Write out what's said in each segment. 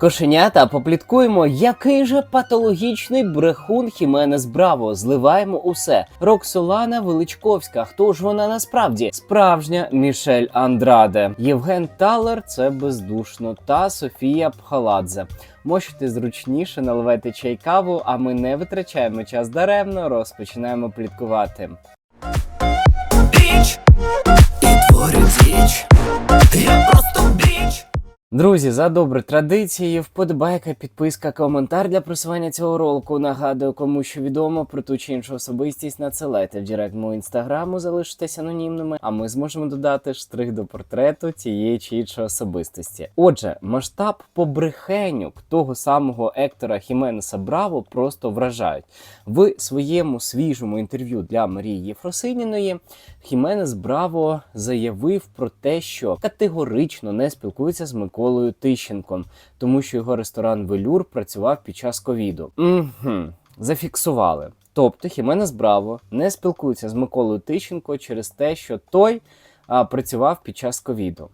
Кошенята, попліткуємо, який же патологічний брехун Хіменес Браво. Зливаємо усе. Роксолана Величковська. Хто ж вона насправді? Справжня Мішель Андраде. Євген Талер це бездушно. Та Софія Пхаладзе. Можете зручніше наливати чай каву, а ми не витрачаємо час даремно, розпочинаємо пліткувати. Біч і річ. Друзі, за добрі традиції, вподобайка, підписка, коментар для просування цього ролику. Нагадую, кому що відомо про ту чи іншу особистість, надсилайте в директ мого інстаграму, залишитесь анонімними, а ми зможемо додати штрих до портрету тієї чи іншої особистості. Отже, масштаб побрехенюк того самого Ектора Хіменеса Браво просто вражають. В своєму свіжому інтерв'ю для Марії Єфросиніної Хіменес Браво заявив про те, що категорично не спілкується з Миколою Тищенком, тому що його ресторан Велюр працював під час ковіду. Угу. Зафіксували. Тобто Хіменес Браво не спілкується з Миколою Тищенко через те, що той а, працював під час ковіду.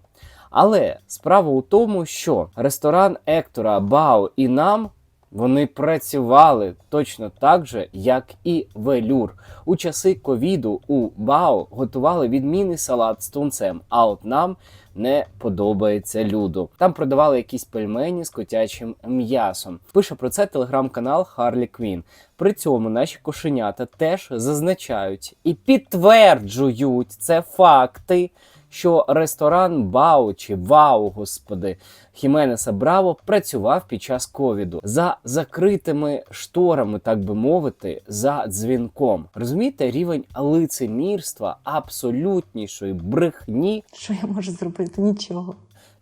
Але справа у тому, що ресторан Ектора Бао і нам вони працювали точно так же, як і Велюр. У часи ковіду у Бао готували відмінний салат з тунцем, а от нам не подобається люду. Там продавали якісь пельмені з котячим м'ясом. Пише про це телеграм-канал Харлі Квін. При цьому наші кошенята теж зазначають і підтверджують це факти. Що ресторан Бау чи Вау, господи, Хіменеса Браво працював під час ковіду за закритими шторами, так би мовити, за дзвінком. Розумієте, рівень лицемірства, абсолютнішої брехні Що я можу зробити? Нічого.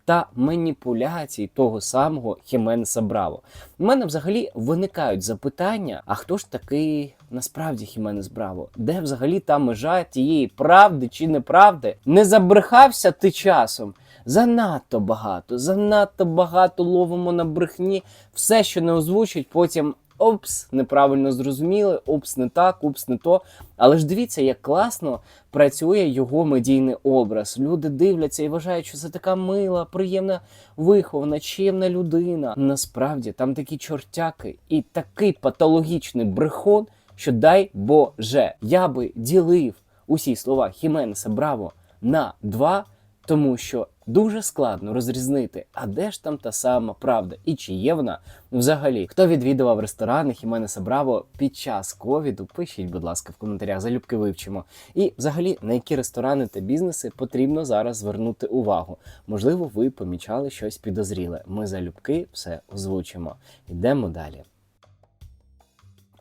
Та маніпуляцій того самого Хіменеса Браво. У мене взагалі виникають запитання: а хто ж такий насправді Хіменес Браво? Де взагалі та межа тієї правди чи неправди? Не забрехався ти часом? Занадто багато, занадто багато ловимо на брехні. Все, що не озвучить, потім. Опс, неправильно зрозуміли, опс, не так, опс, не то. Але ж дивіться, як класно працює його медійний образ. Люди дивляться і вважають, що це така мила, приємна, вихована, чемна людина. Насправді там такі чортяки і такий патологічний брехон, що дай Боже, я би ділив усі слова Хіменеса Браво на два, тому що дуже складно розрізнити, а де ж там та сама правда, і чи є вона взагалі. Хто відвідував ресторани Хіменеса Браво під час ковіду? Пишіть, будь ласка, в коментарях, залюбки вивчимо. І взагалі, на які ресторани та бізнеси потрібно зараз звернути увагу. Можливо, ви помічали щось підозріле. Ми залюбки все озвучимо. Йдемо далі.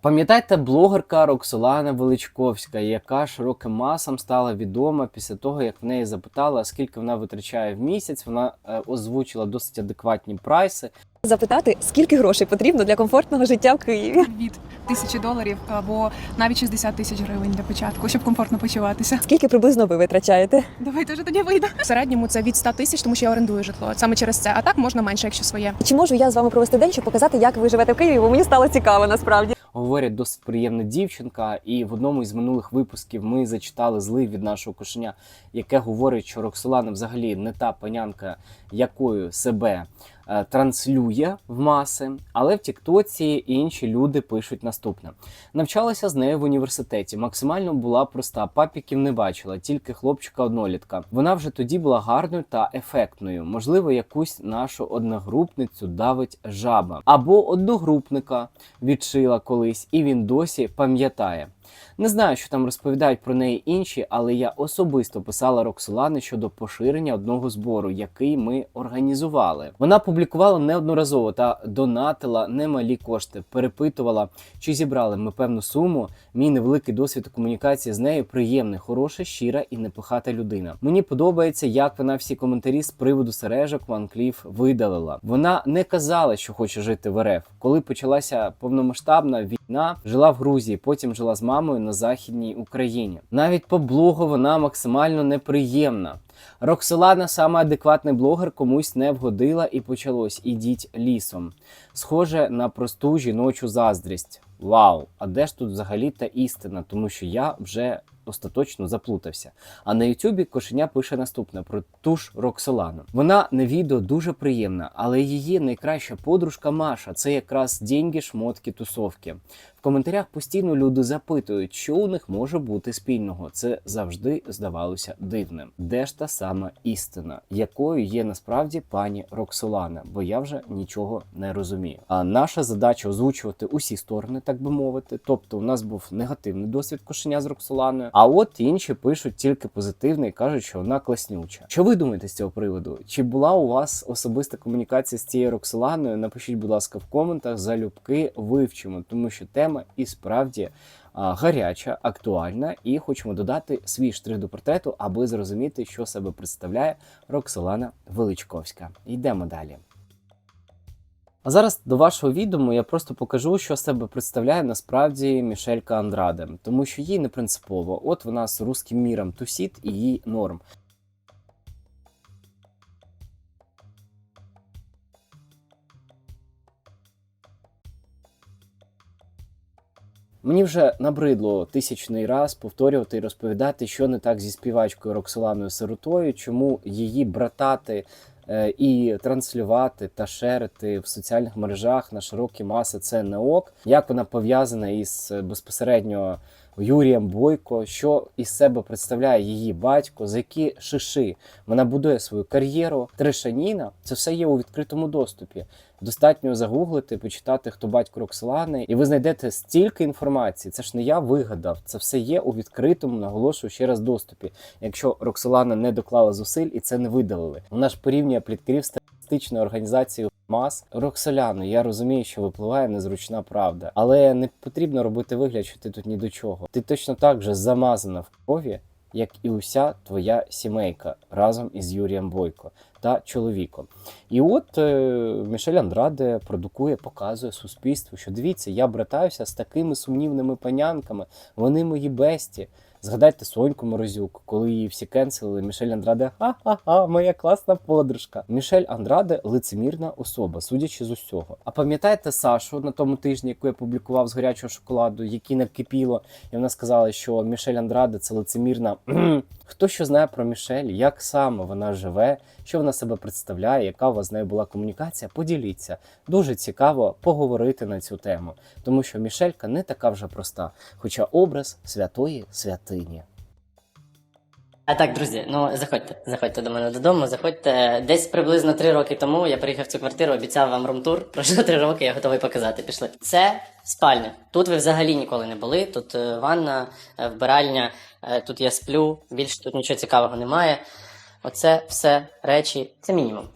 Пам'ятаєте блогерка Роксолана Величковська, яка широким масам стала відома після того, як в неї запитали, скільки вона витрачає в місяць. Вона е, озвучила досить адекватні прайси. запитати, скільки грошей потрібно для комфортного життя в Києві. від тисячі доларів або навіть 60 тисяч гривень для початку, щоб комфортно почуватися. Скільки приблизно ви витрачаєте? Давайте вже тоді вийде. В середньому це від 100 тисяч, тому що я орендую житло. Саме через це. А так можна менше, якщо своє. Чи можу я з вами провести день, щоб показати, як ви живете в Києві? Бо мені стало цікаво насправді. Говорять, досить приємна дівчинка, і в одному із минулих випусків ми зачитали злив від нашого кошеня, яке говорить, що Роксолана взагалі не та панянка, якою себе транслює в маси. Але в Тіктоці інші люди пишуть наступне: навчалася з нею в університеті. Максимально була проста, папіків не бачила, тільки хлопчика однолітка. Вона вже тоді була гарною та ефектною. Можливо, якусь нашу одногрупницю давить жаба або одногрупника відшила колись, і він досі пам'ятає. Не знаю, що там розповідають про неї інші, але я особисто писала Роксолани щодо поширення одного збору, який ми організували. Вона публікувала неодноразово та донатила немалі кошти, перепитувала, чи зібрали ми певну суму. Мій невеликий досвід комунікації з нею приємний, хороша, щира і непихата людина. Мені подобається, як вона всі коментарі з приводу сережок Ван Кліф видалила. Вона не казала, що хоче жити в РФ. Коли почалася повномасштабна війна, жила в Грузії, потім жила з мамою на західній Україні. Навіть по блогу вона максимально неприємна. Роксолана, саме адекватний блогер, комусь не вгодила і почалось ідіть лісом. Схоже на просту жіночу заздрість. Вау! А де ж тут взагалі та істина? Тому що я вже остаточно заплутався. А на Ютубі кошеня пише наступне про ту ж Роксолану. Вона на відео дуже приємна, але її найкраща подружка Маша це якраз деньги, шмотки, тусовки. Коментарях постійно люди запитують, що у них може бути спільного. Це завжди здавалося дивним. Де ж та сама істина, якою є насправді пані Роксолана? Бо я вже нічого не розумію. А наша задача озвучувати усі сторони, так би мовити. Тобто, у нас був негативний досвід кошеня з Роксоланою. А от інші пишуть тільки позитивне і кажуть, що вона класнюча. Що ви думаєте з цього приводу? Чи була у вас особиста комунікація з цією Роксоланою? Напишіть, будь ласка, в коментах залюбки вивчимо, тому що тема і справді гаряча, актуальна, і хочемо додати свій штрих до портрету, аби зрозуміти, що себе представляє Роксолана Величковська. Йдемо далі. А зараз до вашого відому я просто покажу, що себе представляє насправді Мішелька Андраде, тому що їй не принципово. От вона з русським міром тусіт і їй норм. Мені вже набридло тисячний раз повторювати і розповідати, що не так зі співачкою Роксоланою Сиротою, чому її братати е, і транслювати та шерити в соціальних мережах на широкі маси це не ок. Як вона пов'язана із е, безпосередньо Юрієм Бойко, що із себе представляє її батько, за які шиши вона будує свою кар'єру. Трешаніна це все є у відкритому доступі. Достатньо загуглити, почитати, хто батько Роксолани, і ви знайдете стільки інформації. Це ж не я вигадав. Це все є у відкритому, наголошую ще раз доступі. Якщо Роксолана не доклала зусиль і це не видалили. Вона ж порівнює пліткарів з терористичною організацією МАС. Роксоляно, я розумію, що випливає незручна правда, але не потрібно робити вигляд, що ти тут ні до чого. Ти точно так же замазана в крові, як і уся твоя сімейка разом із Юрієм Бойко та чоловіком. І от е, Мішель Андраде продукує, показує суспільству, що дивіться, я братаюся з такими сумнівними панянками, вони мої бесті. Згадайте Соньку Морозюк, коли її всі кенселили, Мішель Андраде ха-ха-ха, моя класна подружка. Мішель Андраде лицемірна особа, судячи з усього. А пам'ятаєте Сашу на тому тижні, яку я публікував з гарячого шоколаду, який накипіло, і вона сказала, що Мішель Андраде це лицемірна. Хто що знає про Мішель, як саме вона живе, що вона себе представляє, яка у вас з нею була комунікація? Поділіться. Дуже цікаво поговорити на цю тему, тому що Мішелька не така вже проста, хоча образ святої святині. А так, друзі, ну заходьте, заходьте до мене додому. Заходьте десь приблизно три роки тому. Я приїхав в цю квартиру, обіцяв вам румтур. Пройшло три роки, я готовий показати. Пішли. Це спальня. Тут ви взагалі ніколи не були. Тут е, ванна, е, вбиральня, е, тут я сплю. Більше тут нічого цікавого немає. Оце все речі, це мінімум.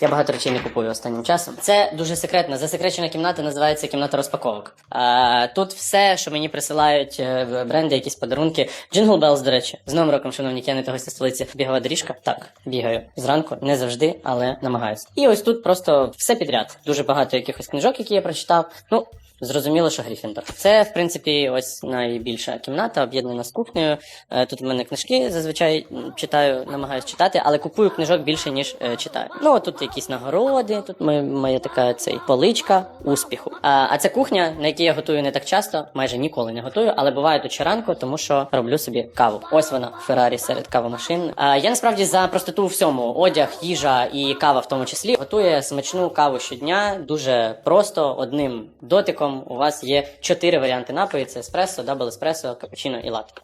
Я багато речей не купую останнім часом. Це дуже секретна, засекречена кімната, називається кімната розпаковок. А, тут все, що мені присилають е, бренди, якісь подарунки. Jingle Bells, до речі, з новим роком, шановні та гості столиці. Бігова доріжка. Так, бігаю зранку, не завжди, але намагаюся. І ось тут просто все підряд. Дуже багато якихось книжок, які я прочитав. Ну. Зрозуміло, що Гріфіндор. Це, в принципі, ось найбільша кімната, об'єднана з кухнею. Е, Тут в мене книжки зазвичай читаю, намагаюся читати, але купую книжок більше, ніж е, читаю. Ну, тут якісь нагороди, тут моя, така цей поличка успіху. А, а це кухня, на якій я готую не так часто, майже ніколи не готую, але буває тут щоранку, тому що роблю собі каву. Ось вона, Феррарі серед кавомашин. А, я насправді за простоту у всьому одяг, їжа і кава в тому числі готує смачну каву щодня, дуже просто одним дотиком. У вас є чотири варіанти напою: це еспресо, дабл еспресо, капучино і латте.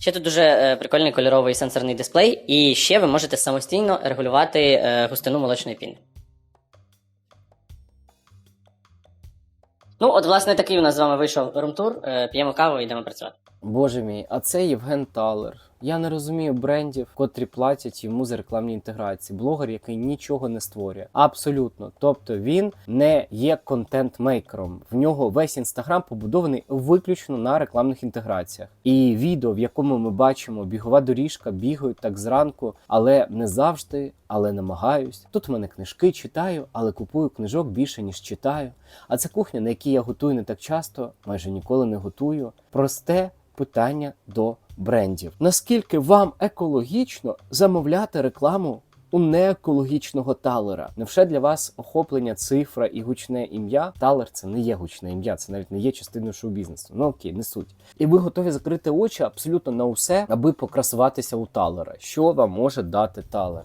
Ще тут дуже е, прикольний кольоровий сенсорний дисплей, і ще ви можете самостійно регулювати е, густину молочної піни. Ну, от, власне, такий у нас з вами вийшов румтур. Е, п'ємо каву і йдемо працювати. Боже мій, а це Євген Талер. Я не розумію брендів, котрі платять йому за рекламні інтеграції. Блогер, який нічого не створює. Абсолютно. Тобто він не є контент-мейкером. В нього весь інстаграм побудований виключно на рекламних інтеграціях. І відео, в якому ми бачимо бігова доріжка, бігають так зранку, але не завжди, але намагаюсь. Тут в мене книжки читаю, але купую книжок більше ніж читаю. А це кухня, на якій я готую не так часто, майже ніколи не готую. Просте питання до брендів. Наскільки вам екологічно замовляти рекламу у неекологічного талера. Невже для вас охоплення цифра і гучне ім'я? Талер це не є гучне ім'я, це навіть не є частиною шоу-бізнесу. Ну окей, не суть. І ви готові закрити очі абсолютно на усе, аби покрасуватися у талера. Що вам може дати талер?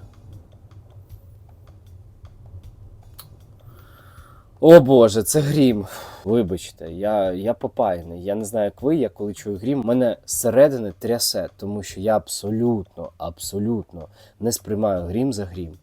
О Боже, це грім. Вибачте, я, я попаяний. Я не знаю, як ви, я коли чую грім, мене зсередини трясе, тому що я абсолютно, абсолютно не сприймаю грім за грім.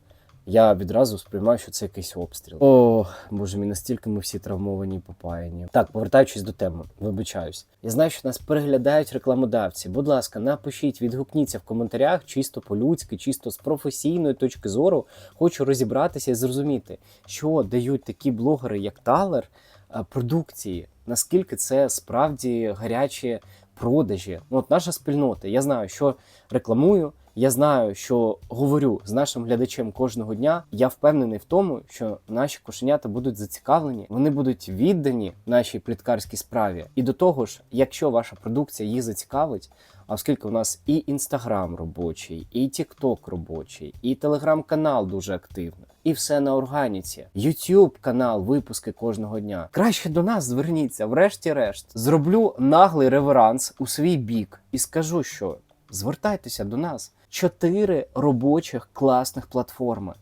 Я відразу сприймаю, що це якийсь обстріл. О, боже мій, настільки ми всі травмовані і попаяні. Так, повертаючись до теми, вибачаюсь. Я знаю, що нас переглядають рекламодавці. Будь ласка, напишіть, відгукніться в коментарях, чисто по-людськи, чисто з професійної точки зору. Хочу розібратися і зрозуміти, що дають такі блогери, як Талер, е, продукції. Наскільки це справді гарячі продажі? Ну, от наша спільнота. Я знаю, що рекламую. Я знаю, що говорю з нашим глядачем кожного дня. Я впевнений в тому, що наші кошенята будуть зацікавлені, вони будуть віддані нашій пліткарській справі. І до того ж, якщо ваша продукція їх зацікавить, а оскільки у нас і інстаграм робочий, і тікток робочий, і телеграм-канал дуже активний, і все на органіці, Ютуб канал, випуски кожного дня. Краще до нас зверніться, врешті-решт. Зроблю наглий реверанс у свій бік і скажу, що звертайтеся до нас. Чотири робочих класних платформи.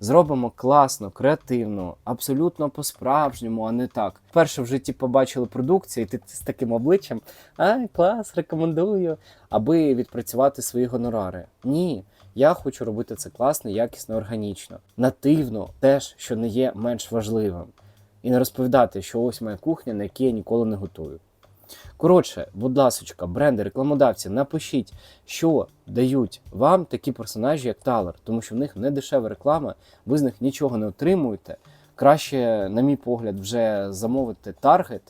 Зробимо класно, креативно, абсолютно по-справжньому, а не так. Вперше в житті побачили продукцію, і ти з таким обличчям а, клас, рекомендую, аби відпрацювати свої гонорари. Ні, я хочу робити це класно, якісно, органічно, нативно, теж, що не є менш важливим. І не розповідати, що ось моя кухня, на якій я ніколи не готую. Коротше, будь ласочка, бренди, рекламодавці, напишіть, що дають вам такі персонажі, як Талер, тому що в них не дешева реклама, ви з них нічого не отримуєте. Краще, на мій погляд, вже замовити таргет.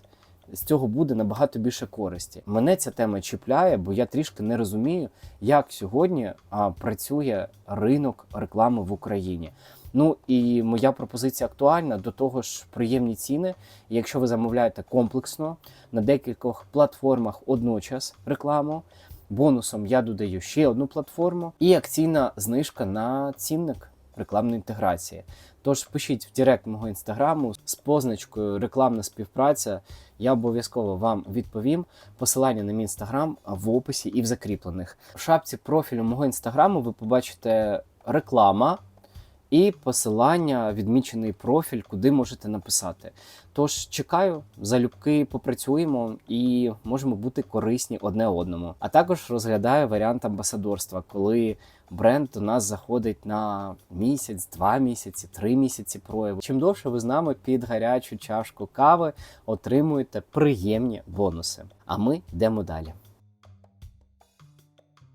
З цього буде набагато більше користі. Мене ця тема чіпляє, бо я трішки не розумію, як сьогодні а, працює ринок реклами в Україні. Ну і моя пропозиція актуальна до того ж приємні ціни. Якщо ви замовляєте комплексно на декількох платформах одночас рекламу, бонусом я додаю ще одну платформу і акційна знижка на цінник рекламної інтеграції. Тож пишіть в Директ мого інстаграму з позначкою рекламна співпраця. Я обов'язково вам відповім. Посилання на мій інстаграм в описі і в закріплених. В шапці профілю мого інстаграму ви побачите реклама і посилання, відмічений профіль, куди можете написати. Тож чекаю, залюбки попрацюємо і можемо бути корисні одне одному. А також розглядаю варіант амбасадорства, коли бренд до нас заходить на місяць, два місяці, три місяці прояву. Чим довше ви з нами під гарячу чашку кави отримуєте приємні бонуси. А ми йдемо далі.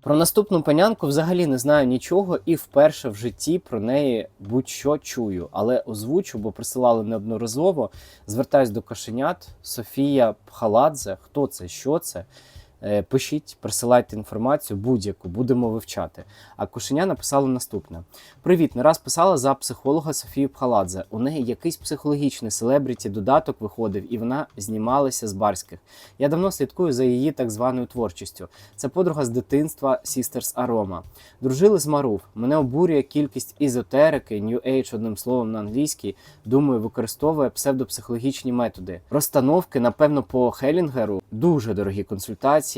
Про наступну панянку взагалі не знаю нічого і вперше в житті про неї будь-що чую, але озвучу, бо присилали неодноразово. Звертаюсь до кошенят Софія Пхаладзе. Хто це? Що це? Е, Пишіть, присилайте інформацію будь-яку, будемо вивчати. А кошеня написала наступне: Привіт, не раз писала за психолога Софію Пхаладзе. У неї якийсь психологічний селебріті додаток виходив, і вона знімалася з барських. Я давно слідкую за її так званою творчістю. Це подруга з дитинства Sisters Aroma. Дружили з Маруф. Мене обурює кількість ізотерики, New Age, одним словом на англійській. Думаю, використовує псевдопсихологічні методи. Розстановки, напевно, по Хелінгеру дуже дорогі консультації.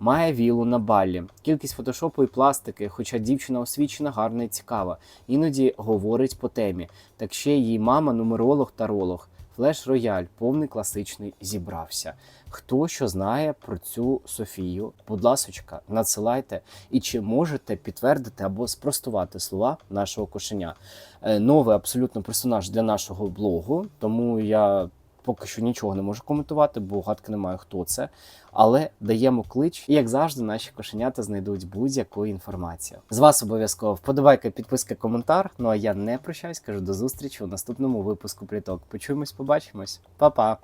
Має вілу на баллі. Кількість фотошопу і пластики, хоча дівчина освічена, гарна і цікава. Іноді говорить по темі. Так ще її мама нумеролог таролог. Флеш рояль, повний класичний, зібрався. Хто що знає про цю Софію, будь ласочка, надсилайте. І чи можете підтвердити або спростувати слова нашого кошеня? Е, Новий абсолютно персонаж для нашого блогу, тому я поки що нічого не можу коментувати, бо гадки немає, хто це. Але даємо клич, і як завжди, наші кошенята знайдуть будь-яку інформацію. З вас обов'язково вподобайка, підписка, коментар. Ну а я не прощаюсь, кажу до зустрічі у наступному випуску пліток. Почуємось, побачимось, Па-па!